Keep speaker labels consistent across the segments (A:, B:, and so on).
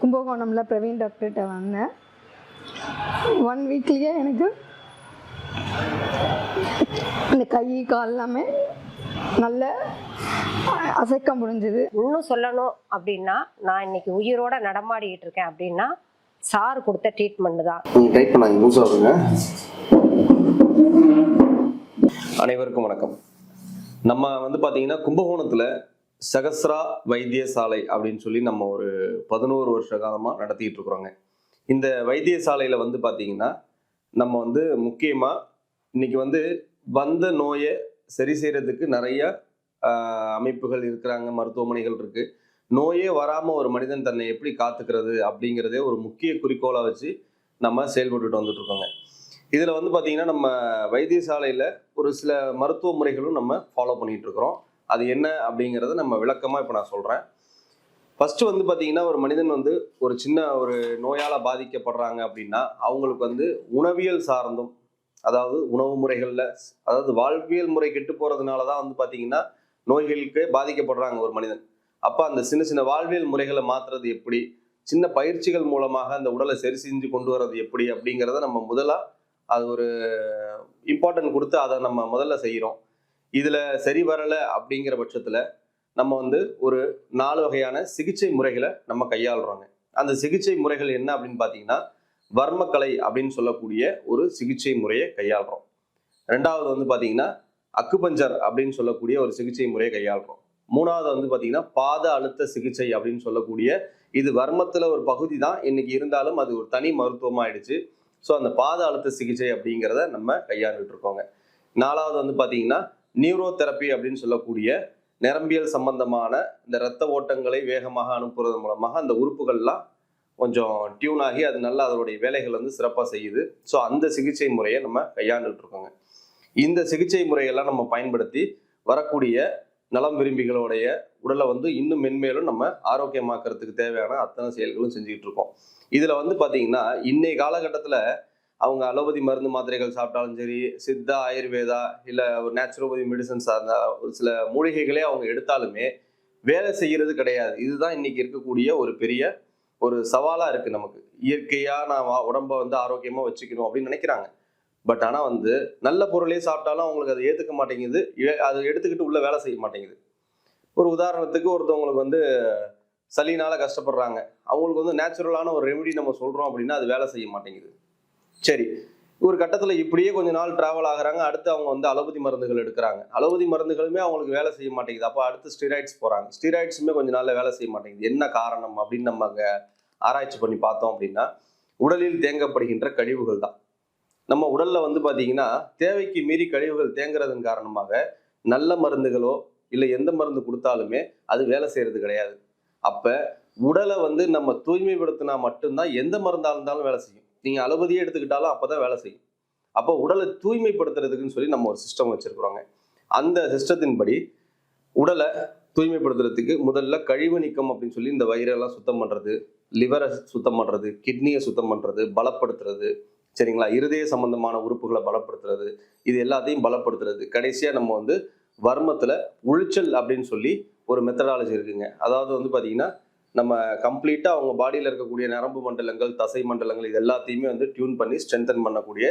A: கும்பகோணமில் பிரவீன் டாக்டர்கிட்ட வந்தேன். ஒன் வீக்லேயே எனக்கு இந்த கை கால் எல்லாமே நல்ல அசைக்க முடிஞ்சுது.
B: இன்னும் சொல்லணும் அப்படின்னா நான் இன்னைக்கு உயிரோட நடமாடிக்கிட்டு இருக்கேன் அப்படின்னா சார் கொடுத்த ட்ரீட்மெண்ட் தான்.
C: டைப் பண்ணாங்க ஆகுங்க அனைவருக்கும் வணக்கம். நம்ம வந்து பார்த்தீங்கன்னா கும்பகோணத்தில் சகஸ்ரா வைத்தியசாலை அப்படின்னு சொல்லி நம்ம ஒரு பதினோரு வருஷ காலமாக நடத்திக்கிட்டு இருக்கிறோங்க. இந்த வைத்தியசாலையில் வந்து பார்த்தீங்கன்னா நம்ம வந்து முக்கியமாக இன்னைக்கு வந்து வந்த நோயை சரி செய்கிறதுக்கு நிறைய அமைப்புகள் இருக்கிறாங்க மருத்துவமனைகள் இருக்குது நோயே வராமல் ஒரு மனிதன் தன்னை எப்படி காத்துக்கிறது அப்படிங்கிறதே ஒரு முக்கிய குறிக்கோளாக வச்சு நம்ம செயல்பட்டுட்டு வந்துட்டு இருக்கோங்க. இதில் வந்து பார்த்திங்கன்னா நம்ம வைத்தியசாலையில் ஒரு சில மருத்துவ முறைகளும் நம்ம ஃபாலோ பண்ணிகிட்ருக்குறோம் இருக்கிறோம். அது என்ன அப்படிங்கிறத நம்ம விளக்கமாக இப்போ நான் சொல்கிறேன் ஃபர்ஸ்ட் வந்து பார்த்தீங்கன்னா ஒரு மனிதன் வந்து ஒரு சின்ன ஒரு நோயால் பாதிக்கப்படுறாங்க அப்படின்னா அவங்களுக்கு வந்து உணவியல் சார்ந்தும் அதாவது உணவு முறைகளில் அதாவது வாழ்வியல் முறை கெட்டு போகிறதுனால தான் வந்து பார்த்தீங்கன்னா நோய்களுக்கு பாதிக்கப்படுறாங்க ஒரு மனிதன். அப்போ அந்த சின்ன சின்ன வாழ்வியல் முறைகளை மாற்றுறது எப்படி சின்ன பயிற்சிகள் மூலமாக அந்த உடலை சரி செஞ்சு கொண்டு வர்றது எப்படி அப்படிங்கிறத நம்ம முதலாக அது ஒரு இம்பார்ட்டன்ட் கொடுத்து அதை நம்ம முதல்ல செய்கிறோம் இதில் சரி வரலை அப்படிங்கிற பட்சத்தில் நம்ம வந்து ஒரு நாலு வகையான சிகிச்சை முறைகளை நம்ம கையாளுறோங்க. அந்த சிகிச்சை முறைகள் என்ன அப்படின்னு பார்த்தீங்கன்னா வர்மக்கலை அப்படின்னு சொல்லக்கூடிய ஒரு சிகிச்சை முறையை கையாளுறோம். ரெண்டாவது வந்து பார்த்தீங்கன்னா அக்குபஞ்சர் அப்படின்னு சொல்லக்கூடிய ஒரு சிகிச்சை முறையை கையாளுறோம். மூணாவது வந்து பார்த்தீங்கன்னா பாத அழுத்த சிகிச்சை அப்படின்னு சொல்லக்கூடிய இது வர்மத்தில் ஒரு பகுதி தான் இன்னைக்கு இருந்தாலும் அது ஒரு தனி மருத்துவமாயிடுச்சு. ஸோ அந்த பாத அழுத்த சிகிச்சை அப்படிங்கிறத நம்ம கையாண்டுட்டு இருக்கோங்க. நாலாவது வந்து பார்த்தீங்கன்னா நியூரோ தெரப்பி அப்படின்னு சொல்லக்கூடிய நரம்பியல் சம்பந்தமான இந்த இரத்த ஓட்டங்களை வேகமாக அனுப்புறது மூலமாக அந்த உறுப்புகள்லாம் கொஞ்சம் டியூன் ஆகி அது நல்லா அதனுடைய வேலைகள் வந்து சிறப்பாக செய்யுது. ஸோ அந்த சிகிச்சை முறையை நம்ம கையாண்டுட்ருக்கோங்க இந்த சிகிச்சை முறையெல்லாம் நம்ம பயன்படுத்தி வரக்கூடிய நலம் விரும்பிகளுடைய உடலை வந்து இன்னும் மென்மேலும் நம்ம ஆரோக்கியமாக்குறதுக்கு தேவையான அத்தனை செயல்களும் செஞ்சுக்கிட்டு இருக்கோம் இதில் வந்து பார்த்தீங்கன்னா இன்னைய காலகட்டத்தில் அவங்க அலோபதி மருந்து மாத்திரைகள் சாப்பிட்டாலும் சரி சித்தா ஆயுர்வேதா இல்லை ஒரு நேச்சுரோபதி மெடிசன்ஸ் சார்ந்த ஒரு சில மூலிகைகளே அவங்க எடுத்தாலுமே வேலை செய்கிறது கிடையாது. இதுதான் இன்னைக்கு இருக்கக்கூடிய ஒரு பெரிய ஒரு சவாலாக இருக்குது நமக்கு. இயற்கையாக நான் வா- வந்து ஆரோக்கியமாக வச்சுக்கணும் அப்படின்னு நினைக்கிறாங்க. பட் ஆனால் வந்து நல்ல பொருளே சாப்பிட்டாலும் அவங்களுக்கு அதை ஏற்றுக்க மாட்டேங்குது. ஏ- அதை எடுத்துக்கிட்டு உள்ளே வேலை செய்ய மாட்டேங்குது. ஒரு உதாரணத்துக்கு ஒருத்தவங்களுக்கு வந்து சளினால் கஷ்டப்படுறாங்க. அவங்களுக்கு வந்து நேச்சுரலான ஒரு ரெமெடி நம்ம சொல்கிறோம் அப்படின்னா அது வேலை செய்ய மாட்டேங்குது. சரி ஒரு கட்டத்தில் இப்படியே கொஞ்ச நாள் ட்ராவல் ஆகுறாங்க அடுத்து அவங்க வந்து அலோபதி மருந்துகள் எடுக்கிறாங்க. அலோபதி மருந்துகளுமே அவங்களுக்கு வேலை செய்ய மாட்டேங்குது. அப்போ அடுத்து ஸ்டீராய்ட்ஸ் போகிறாங்க ஸ்டீராய்ட்ஸுமே கொஞ்ச நாளில் வேலை செய்ய மாட்டேங்குது. என்ன காரணம் அப்படின்னு நம்ம அங்கே ஆராய்ச்சி பண்ணி பார்த்தோம் அப்படின்னா உடலில் தேங்கப்படுகின்ற கழிவுகள் தான். நம்ம உடலில் வந்து பார்த்தீங்கன்னா தேவைக்கு மீறி கழிவுகள் தேங்குறதன் காரணமாக நல்ல மருந்துகளோ இல்லை எந்த மருந்து கொடுத்தாலுமே அது வேலை செய்கிறது கிடையாது. அப்போ உடலை வந்து நம்ம தூய்மைப்படுத்தினா மட்டும்தான் எந்த மருந்தாக இருந்தாலும் வேலை செய்யும். நீங்கள் அலோபதியே எடுத்துக்கிட்டாலும் அப்போ தான் வேலை செய்யும். அப்போ உடலை தூய்மைப்படுத்துறதுக்குன்னு சொல்லி நம்ம ஒரு சிஸ்டம் வச்சுருக்குறோங்க. அந்த சிஸ்டத்தின்படி உடலை தூய்மைப்படுத்துறதுக்கு முதல்ல கழிவு நீக்கம் அப்படின்னு சொல்லி இந்த வயிறெல்லாம் சுத்தம் பண்ணுறது லிவரை சுத்தம் பண்ணுறது கிட்னியை சுத்தம் பண்ணுறது பலப்படுத்துறது சரிங்களா? இருதய சம்பந்தமான உறுப்புகளை பலப்படுத்துறது இது எல்லாத்தையும் பலப்படுத்துறது. கடைசியாக நம்ம வந்து வர்மத்தில் உழிச்சல் அப்படின்னு சொல்லி ஒரு மெத்தடாலஜி இருக்குங்க. அதாவது வந்து பார்த்தீங்கன்னா நம்ம கம்ப்ளீட்டாக அவங்க பாடியில் இருக்கக்கூடிய நரம்பு மண்டலங்கள் தசை மண்டலங்கள் இது எல்லாத்தையுமே வந்து டியூன் பண்ணி ஸ்ட்ரென்தன் பண்ணக்கூடிய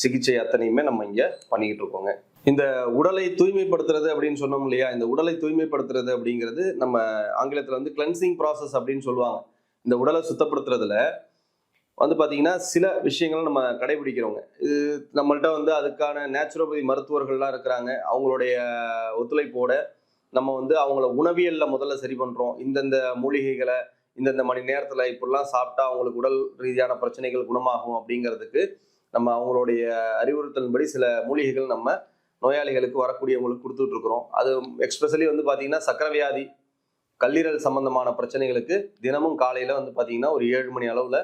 C: சிகிச்சை அத்தனையுமே நம்ம இங்கே பண்ணிக்கிட்டு இருக்கோங்க. இந்த உடலை தூய்மைப்படுத்துறது அப்படின்னு சொன்னோம் இல்லையா? இந்த உடலை தூய்மைப்படுத்துறது அப்படிங்கிறது நம்ம ஆங்கிலத்தில் வந்து கிளென்சிங் ப்ராசஸ் அப்படின்னு சொல்லுவாங்க. இந்த உடலை சுத்தப்படுத்துறதுல வந்து பார்த்தீங்கன்னா சில விஷயங்களை நம்ம கடைபிடிக்கிறோங்க. இது நம்மள்ட்ட வந்து அதுக்கான நேச்சுரோபதி மருத்துவர்கள்லாம் இருக்கிறாங்க. அவங்களுடைய ஒத்துழைப்போட நம்ம வந்து அவங்கள உணவியல்ல முதல்ல சரி பண்றோம். இந்தந்த மூலிகைகளை இந்தந்த மணி நேரத்துல இப்படிலாம் சாப்பிட்டா அவங்களுக்கு உடல் ரீதியான பிரச்சனைகள் குணமாகும் அப்படிங்கிறதுக்கு நம்ம அவங்களுடைய அறிவுறுத்தலின்படி சில மூலிகைகள் நம்ம நோயாளிகளுக்கு வரக்கூடியவங்களுக்கு கொடுத்துட்டு இருக்கிறோம் அது எக்ஸ்பெஷலி வந்து பார்த்தீங்கன்னா சக்கரை வியாதி கல்லீரல் சம்பந்தமான பிரச்சனைகளுக்கு தினமும் காலையில வந்து பார்த்தீங்கன்னா ஒரு ஏழு மணி அளவுல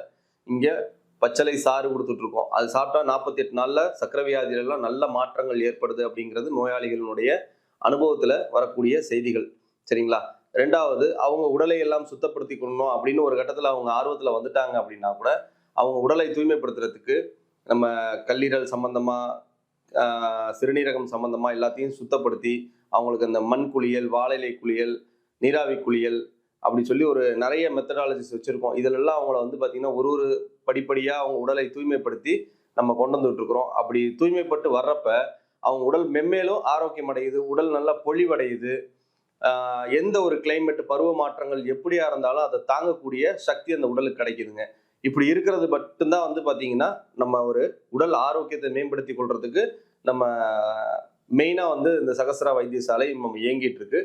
C: இங்க பச்சளை சாறு கொடுத்துட்டு இருக்கோம் அது சாப்பிட்டா நாற்பத்தி எட்டு நாள்ல சக்கரை நல்ல மாற்றங்கள் ஏற்படுது அப்படிங்கிறது நோயாளிகளுடைய அனுபவத்தில் வரக்கூடிய செய்திகள். சரிங்களா? ரெண்டாவது அவங்க உடலை எல்லாம் சுத்தப்படுத்தி கொள்ளணும் அப்படின்னு ஒரு கட்டத்தில் அவங்க ஆர்வத்தில் வந்துட்டாங்க அப்படின்னா கூட அவங்க உடலை தூய்மைப்படுத்துறதுக்கு நம்ம கல்லீரல் சம்பந்தமாக சிறுநீரகம் சம்பந்தமாக எல்லாத்தையும் சுத்தப்படுத்தி அவங்களுக்கு அந்த மண் குளியல் வாழைலை குளியல் நீராவி குளியல் அப்படி சொல்லி ஒரு நிறைய மெத்தடாலஜிஸ் வச்சுருக்கோம். இதிலெல்லாம் அவங்கள வந்து பார்த்திங்கன்னா ஒரு ஒரு படிப்படியாக அவங்க உடலை தூய்மைப்படுத்தி நம்ம கொண்டு வந்துட்டுருக்குறோம். அப்படி தூய்மைப்பட்டு வர்றப்ப அவங்க உடல் மென்மேலும் ஆரோக்கியம் அடையுது உடல் நல்லா பொழிவடையுது. எந்த ஒரு கிளைமேட் பருவ மாற்றங்கள் எப்படியா இருந்தாலும் அதை தாங்கக்கூடிய சக்தி அந்த உடலுக்கு கிடைக்குதுங்க. இப்படி இருக்கிறது மட்டும்தான் வந்து பார்த்தீங்கன்னா நம்ம ஒரு உடல் ஆரோக்கியத்தை மேம்படுத்தி கொள்றதுக்கு நம்ம மெயினாக வந்து இந்த சகசரா வைத்தியசாலை நம்ம இயங்கிட்டு இருக்கு.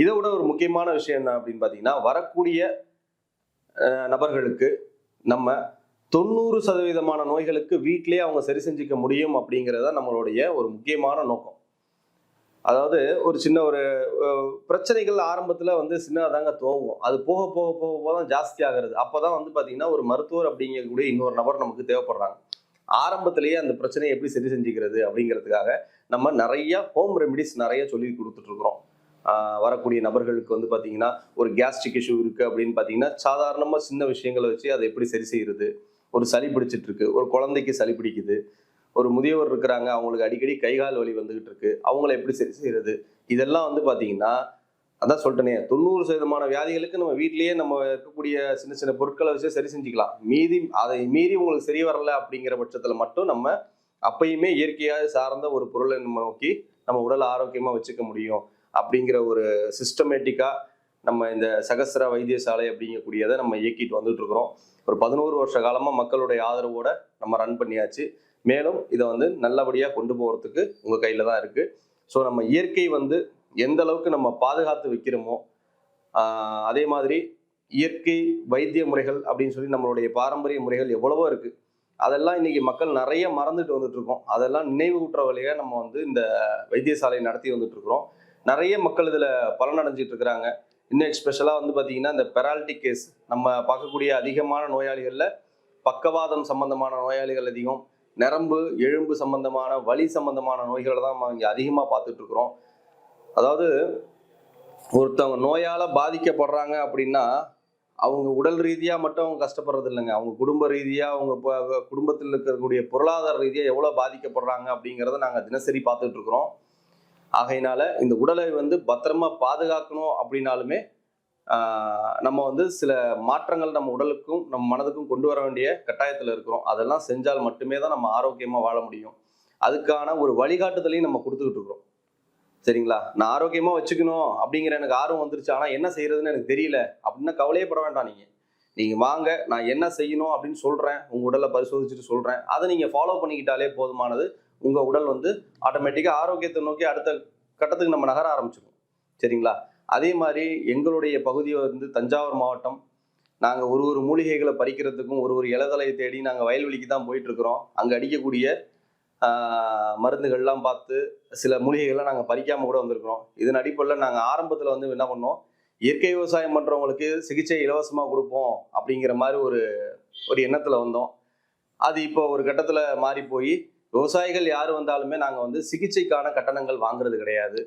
C: இதை விட ஒரு முக்கியமான விஷயம் என்ன அப்படின்னு பார்த்தீங்கன்னா வரக்கூடிய நபர்களுக்கு நம்ம தொண்ணூறு சதவீதமான நோய்களுக்கு வீட்டிலே அவங்க சரி செஞ்சுக்க முடியும் அப்படிங்கிறத நம்மளுடைய ஒரு முக்கியமான நோக்கம். அதாவது ஒரு சின்ன ஒரு பிரச்சனைகள் ஆரம்பத்தில் வந்து சின்னதாக தாங்க துவங்கும் அது போக போக போக போக தான் ஜாஸ்தி ஆகிறது. அப்போ தான் வந்து பார்த்தீங்கன்னா ஒரு மருத்துவர் அப்படிங்கக்கூடிய இன்னொரு நபர் நமக்கு தேவைப்படுறாங்க. ஆரம்பத்திலேயே அந்த பிரச்சனையை எப்படி சரி செஞ்சுக்கிறது அப்படிங்கிறதுக்காக நம்ம நிறைய ஹோம் ரெமிடிஸ் நிறைய சொல்லி கொடுத்துட்ருக்குறோம். வரக்கூடிய நபர்களுக்கு வந்து பார்த்தீங்கன்னா ஒரு கேஸ்ட்ரிக் இஷ்யூ இருக்குது அப்படின்னு பார்த்தீங்கன்னா சாதாரணமாக சின்ன விஷயங்களை வச்சு அதை எப்படி சரி செய்கிறது ஒரு சளி பிடிச்சிட்டு இருக்கு ஒரு குழந்தைக்கு சளி பிடிக்குது ஒரு முதியவர் இருக்கிறாங்க அவங்களுக்கு அடிக்கடி கை கால் வலி வந்துகிட்டு இருக்கு அவங்கள எப்படி சரி செய்யறது இதெல்லாம் வந்து பார்த்தீங்கன்னா அதான் சொல்லிட்டேனே தொண்ணூறு சதவீதமான வியாதிகளுக்கு நம்ம வீட்டிலேயே நம்ம இருக்கக்கூடிய சின்ன சின்ன பொருட்களை வச்சு சரி செஞ்சுக்கலாம். மீதி அதை மீறி உங்களுக்கு சரி வரல அப்படிங்கிற பட்சத்தில் மட்டும் நம்ம அப்பயுமே இயற்கையாக சார்ந்த ஒரு பொருளை நம்ம நோக்கி நம்ம உடல் ஆரோக்கியமாக வச்சுக்க முடியும் அப்படிங்கிற ஒரு சிஸ்டமேட்டிக்காக நம்ம இந்த சகஸ்ர வைத்தியசாலை அப்படிங்கக்கூடியதை நம்ம இயக்கிட்டு வந்துட்டு இருக்கிறோம் ஒரு பதினோரு வருஷ காலமாக மக்களுடைய ஆதரவோட நம்ம ரன் பண்ணியாச்சு. மேலும் இதை வந்து நல்லபடியாக கொண்டு போகிறதுக்கு உங்கள் கையில் தான் இருக்குது ஸோ நம்ம இயற்கை வந்து எந்த அளவுக்கு நம்ம பாதுகாத்து வைக்கிறோமோ அதே மாதிரி இயற்கை வைத்திய முறைகள் அப்படின்னு சொல்லி நம்மளுடைய பாரம்பரிய முறைகள் எவ்வளவோ இருக்குது அதெல்லாம் இன்னைக்கு மக்கள் நிறைய மறந்துட்டு வந்துட்டு இருக்கோம் அதெல்லாம் நினைவு கூட்டுற வழியாக நம்ம வந்து இந்த வைத்தியசாலையை நடத்தி வந்துட்டு இருக்கிறோம் நிறைய மக்கள் இதில் பலனடைஞ்சிட்டு இருக்கிறாங்க. இன்னும் ஸ்பெஷலாக வந்து பார்த்தீங்கன்னா இந்த பெராலிட்டிக் கேஸ் நம்ம பார்க்கக்கூடிய அதிகமான நோயாளிகளில் பக்கவாதம் சம்பந்தமான நோயாளிகள் அதிகம் நரம்பு எலும்பு சம்பந்தமான வலி சம்பந்தமான நோய்களை தான் நம்ம இங்கே அதிகமாக பார்த்துட்டு இருக்கிறோம். அதாவது ஒருத்தவங்க நோயால் பாதிக்கப்படுறாங்க அப்படின்னா அவங்க உடல் ரீதியாக மட்டும் அவங்க கஷ்டப்படுறது இல்லைங்க. அவங்க குடும்ப ரீதியாக அவங்க குடும்பத்தில் இருக்கக்கூடிய பொருளாதார ரீதியாக எவ்வளோ பாதிக்கப்படுறாங்க அப்படிங்கிறத நாங்கள் தினசரி பார்த்துட்டு இருக்கிறோம். ஆகையினால இந்த உடலை வந்து பத்திரமா பாதுகாக்கணும் அப்படின்னாலுமே நம்ம வந்து சில மாற்றங்கள் நம்ம உடலுக்கும் நம்ம மனதுக்கும் கொண்டு வர வேண்டிய கட்டாயத்தில் இருக்கிறோம். அதெல்லாம் செஞ்சால் மட்டுமே தான் நம்ம ஆரோக்கியமாக வாழ முடியும். அதுக்கான ஒரு வழிகாட்டுதலையும் நம்ம கொடுத்துக்கிட்டு இருக்கிறோம். சரிங்களா? நான் ஆரோக்கியமாக வச்சுக்கணும் அப்படிங்கிற எனக்கு ஆர்வம் வந்துருச்சு. ஆனால் என்ன செய்யறதுன்னு எனக்கு தெரியல. அப்படின்னா கவலையே பட வேண்டாம் நீங்கள் நீங்கள் வாங்க நான் என்ன செய்யணும் அப்படின்னு சொல்கிறேன் உங்கள் உடலை பரிசோதிச்சுட்டு சொல்கிறேன் அதை நீங்கள் ஃபாலோ பண்ணிக்கிட்டாலே போதுமானது. உங்கள் உடல் வந்து ஆட்டோமேட்டிக்காக ஆரோக்கியத்தை நோக்கி அடுத்த கட்டத்துக்கு நம்ம நகர ஆரம்பிச்சிடும் சரிங்களா? அதே மாதிரி எங்களுடைய பகுதி வந்து தஞ்சாவூர் மாவட்டம். நாங்கள் ஒரு ஒரு மூலிகைகளை பறிக்கிறதுக்கும் ஒரு ஒரு இலதலையை தேடி நாங்கள் வயல்வெளிக்கு தான் போயிட்டு இருக்கிறோம் அங்கே அடிக்கக்கூடிய மருந்துகள்லாம் பார்த்து சில மூலிகைகள்லாம் நாங்கள் பறிக்காமல் கூட வந்திருக்கிறோம். இதன் அடிப்படையில் நாங்கள் ஆரம்பத்தில் வந்து என்ன பண்ணோம்? இயற்கை விவசாயம் பண்ணுறவங்களுக்கு சிகிச்சை இலவசமாக கொடுப்போம் அப்படிங்கிற மாதிரி ஒரு ஒரு எண்ணத்தில் வந்தோம். அது இப்போ ஒரு கட்டத்தில் மாறி போய் விவசாயிகள் யார் வந்தாலுமே நாங்கள் வந்து சிகிச்சைக்கான கட்டணங்கள் வாங்குறது கிடையாது.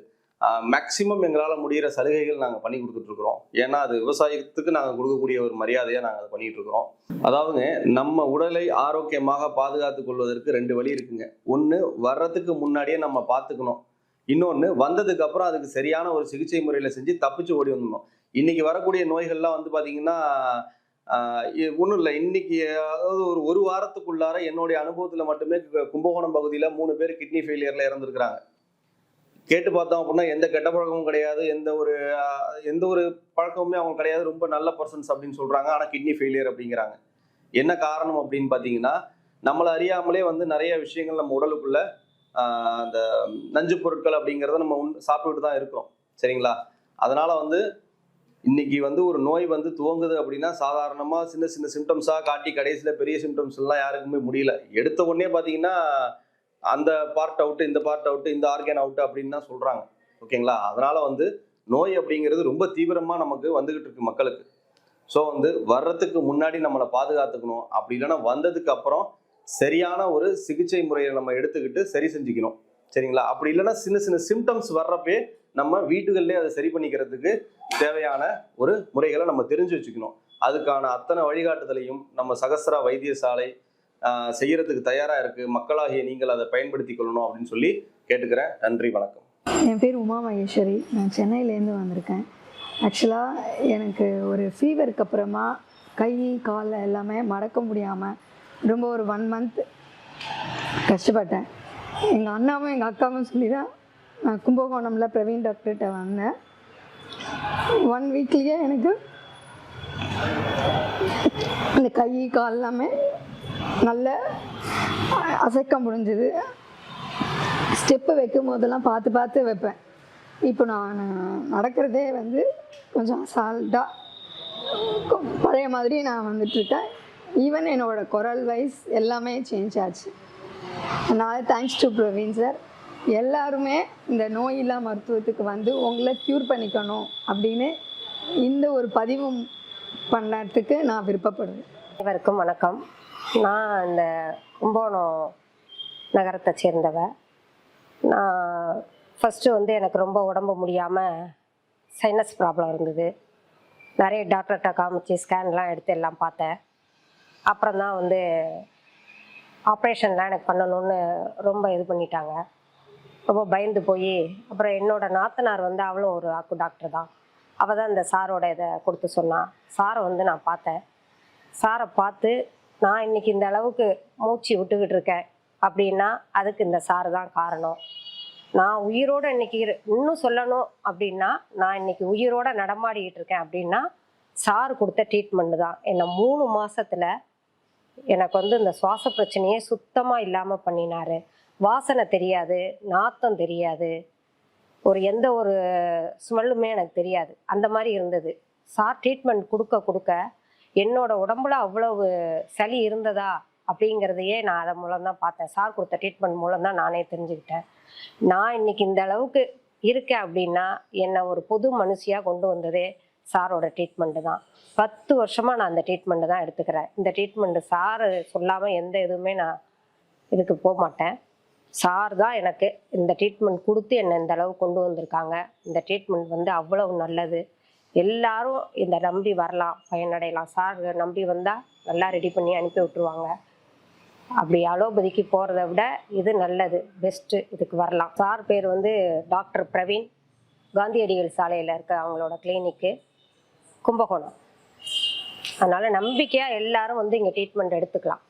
C: மேக்சிமம் எங்களால் முடிகிற சலுகைகள் நாங்கள் பண்ணி கொடுத்துட்ருக்குறோம் ஏன்னா அது விவசாயத்துக்கு நாங்கள் கொடுக்கக்கூடிய ஒரு மரியாதையாக நாங்கள் அதை பண்ணிகிட்ருக்குறோம் அதாவதுங்க நம்ம உடலை ஆரோக்கியமாக பாதுகாத்து கொள்வதற்கு ரெண்டு வழி இருக்குங்க. ஒன்று வர்றதுக்கு முன்னாடியே நம்ம பார்த்துக்கணும். இன்னொன்று வந்ததுக்கு அப்புறம் அதுக்கு சரியான ஒரு சிகிச்சை முறையில் செஞ்சு தப்பிச்சு ஓடி வந்துடணும். இன்னைக்கு வரக்கூடிய நோய்கள்லாம் வந்து பார்த்தீங்கன்னா ஒன்றும் இல்லை. இன்னைக்கு அதாவது ஒரு ஒரு வாரத்துக்குள்ளார என்னுடைய அனுபவத்தில் மட்டுமே கும்பகோணம் பகுதியில் மூணு பேர் கிட்னி ஃபெயிலியரில் இறந்துருக்கிறாங்க. கேட்டு பார்த்தோம் அப்படின்னா எந்த கெட்ட பழக்கமும் கிடையாது. எந்த ஒரு எந்த ஒரு பழக்கமுமே அவங்க கிடையாது. ரொம்ப நல்ல பர்சன்ஸ் அப்படின்னு சொல்கிறாங்க ஆனால் கிட்னி ஃபெயிலியர் அப்படிங்கிறாங்க. என்ன காரணம் அப்படின்னு பார்த்தீங்கன்னா நம்மளை அறியாமலே வந்து நிறைய விஷயங்கள் நம்ம உடலுக்குள்ள அந்த நஞ்சு பொருட்கள் அப்படிங்கிறத நம்ம உண் சாப்பிட்டுட்டு தான் இருக்கிறோம். சரிங்களா? அதனால் வந்து இன்னைக்கு வந்து ஒரு நோய் வந்து துவங்குது அப்படின்னா சாதாரணமாக சின்ன சின்ன சிம்டம்ஸாக காட்டி கடைசியில் பெரிய சிம்டம்ஸ் எல்லாம் யாருக்குமே முடியல. எடுத்த உடனே பார்த்தீங்கன்னா அந்த பார்ட் அவுட்டு இந்த பார்ட் அவுட்டு இந்த ஆர்கன் அவுட்டு அப்படின்னு தான் சொல்கிறாங்க ஓகேங்களா? அதனால் வந்து நோய் அப்படிங்கிறது ரொம்ப தீவிரமாக நமக்கு வந்துக்கிட்டு இருக்கு மக்களுக்கு. ஸோ வந்து வர்றதுக்கு முன்னாடி நம்மளை பாதுகாத்துக்கணும். அப்படி இல்லைன்னா வந்ததுக்கு அப்புறம் சரியான ஒரு சிகிச்சை முறையை நம்ம எடுத்துக்கிட்டு சரி செஞ்சுக்கணும். சரிங்களா? அப்படி இல்லைன்னா சின்ன சின்ன சிம்டம்ஸ் வர்றப்பே நம்ம வீட்டுகள்லேயே அதை சரி பண்ணிக்கிறதுக்கு தேவையான ஒரு முறைகளை நம்ம தெரிஞ்சு வச்சுக்கணும். அதுக்கான அத்தனை வழிகாட்டுதலையும் நம்ம சகஸ்ரா வைத்தியசாலை செய்யறதுக்கு தயாரா இருக்கு. மக்களாகிய நீங்கள் அதை பயன்படுத்திக் கொள்ளணும் அப்படின்னு சொல்லி கேட்டுக்கிறேன். நன்றி வணக்கம்.
A: என் பேர் உமா மகேஸ்வரி. நான் சென்னையிலேருந்து வந்திருக்கேன். ஆக்சுவலாக எனக்கு ஒரு ஃபீவருக்கு அப்புறமா கை கால் எல்லாமே மடக்க முடியாமல் ரொம்ப ஒரு ஒன் மந்த் கஷ்டப்பட்டேன். எங்கள் அண்ணாவும் எங்கள் அக்காவும் சொல்லி தான் நான் கும்பகோணமில் பிரவீன் டாக்டர்கிட்ட வந்தேன். ஒன் வீக்லேயே எனக்கு இந்த கை கால் எல்லாமே நல்ல அசைக்க முடிஞ்சுது. ஸ்டெப்பு வைக்கும் போதெல்லாம் பார்த்து பார்த்து வைப்பேன். இப்போ நான் நடக்கிறதே வந்து கொஞ்சம் அசால்ட்டாக பழைய மாதிரி நான் வந்துட்டுருக்கேன் ஈவன் என்னோட குரல் வைஸ் எல்லாமே சேஞ்ச் ஆச்சு. அதனால் தேங்க்ஸ் டு பிரவீன் சார் எல்லாருமே இந்த நோயில்லா மருத்துவத்துக்கு வந்து உங்களை க்யூர் பண்ணிக்கணும் அப்படின்னு இந்த ஒரு பதிவு பண்ணுறதுக்கு நான் விருப்பப்படுவேன்
B: அனைவருக்கும் வணக்கம். நான் இந்த கும்பகோணம் நகரத்தை சேர்ந்தவ. நான் ஃபஸ்ட்டு வந்து எனக்கு ரொம்ப உடம்பு முடியாமல் சைனஸ் ப்ராப்ளம் இருந்தது. நிறைய டாக்டர்கிட்ட காமிச்சு ஸ்கேன்லாம் எடுத்து எல்லாம் பார்த்தேன். அப்புறம் தான் வந்து ஆப்ரேஷன்லாம் எனக்கு பண்ணணும்னு ரொம்ப இது பண்ணிட்டாங்க. ரொம்ப பயந்து போய் அப்புறம் என்னோட நாத்தனார் வந்து அவளும் ஒரு ஆக்கு டாக்டர் தான். அவள் தான் இந்த சாரோட இதை கொடுத்து சொன்னான் சாரை வந்து நான் பார்த்தேன். சாரை பார்த்து நான் இன்னைக்கு இந்த அளவுக்கு மூச்சு விட்டுக்கிட்டு இருக்கேன் அப்படின்னா அதுக்கு இந்த சாரு தான் காரணம். நான் உயிரோட இன்னைக்கு இன்னும் சொல்லணும் அப்படின்னா நான் இன்னைக்கு உயிரோட நடமாடிக்கிட்டு இருக்கேன் அப்படின்னா சார் கொடுத்த ட்ரீட்மெண்ட் தான். என்னை மூணு மாசத்துல எனக்கு வந்து இந்த சுவாச பிரச்சனையே சுத்தமாக இல்லாமல் பண்ணினாரு. வாசனை தெரியாது நாத்தம் தெரியாது ஒரு எந்த ஒரு ஸ்மெல்லுமே எனக்கு தெரியாது. அந்த மாதிரி இருந்தது. சார் ட்ரீட்மெண்ட் கொடுக்க கொடுக்க என்னோட உடம்புல அவ்வளவு சளி இருந்ததா அப்படிங்கிறதையே நான் அதை மூலம் தான் பார்த்தேன். சார் கொடுத்த ட்ரீட்மெண்ட் மூலம்தான் நானே தெரிஞ்சுக்கிட்டேன். நான் இன்னைக்கு இந்த அளவுக்கு இருக்கேன் அப்படின்னா என்னை ஒரு புது மனுஷியாக கொண்டு வந்ததே சாரோட ட்ரீட்மெண்ட்டு தான். பத்து வருஷமாக நான் அந்த ட்ரீட்மெண்ட்டு தான் எடுத்துக்கிறேன். இந்த ட்ரீட்மெண்ட்டு சார் சொல்லாமல் எந்த இதுவுமே நான் இதுக்கு போக மாட்டேன். சார் தான் எனக்கு இந்த ட்ரீட்மெண்ட் கொடுத்து என்னை இந்த அளவு கொண்டு வந்திருக்காங்க. இந்த ட்ரீட்மெண்ட் வந்து அவ்வளவு நல்லது. எல்லாரும் இந்த நம்பி வரலாம் பயனடையலாம். சார் நம்பி வந்தால் நல்லா ரெடி பண்ணி அனுப்பி விட்டுருவாங்க. அப்படி அலோபதிக்கு போகிறத விட இது நல்லது. பெஸ்ட்டு இதுக்கு வரலாம். சார் பேர் வந்து டாக்டர் பிரவீன். காந்தியடிகள் சாலையில் இருக்க அவங்களோட கிளினிக்கு கும்பகோணம். அதனால் நம்பிக்கையாக எல்லாரும் வந்து இங்கே ட்ரீட்மெண்ட் எடுத்துக்கலாம்.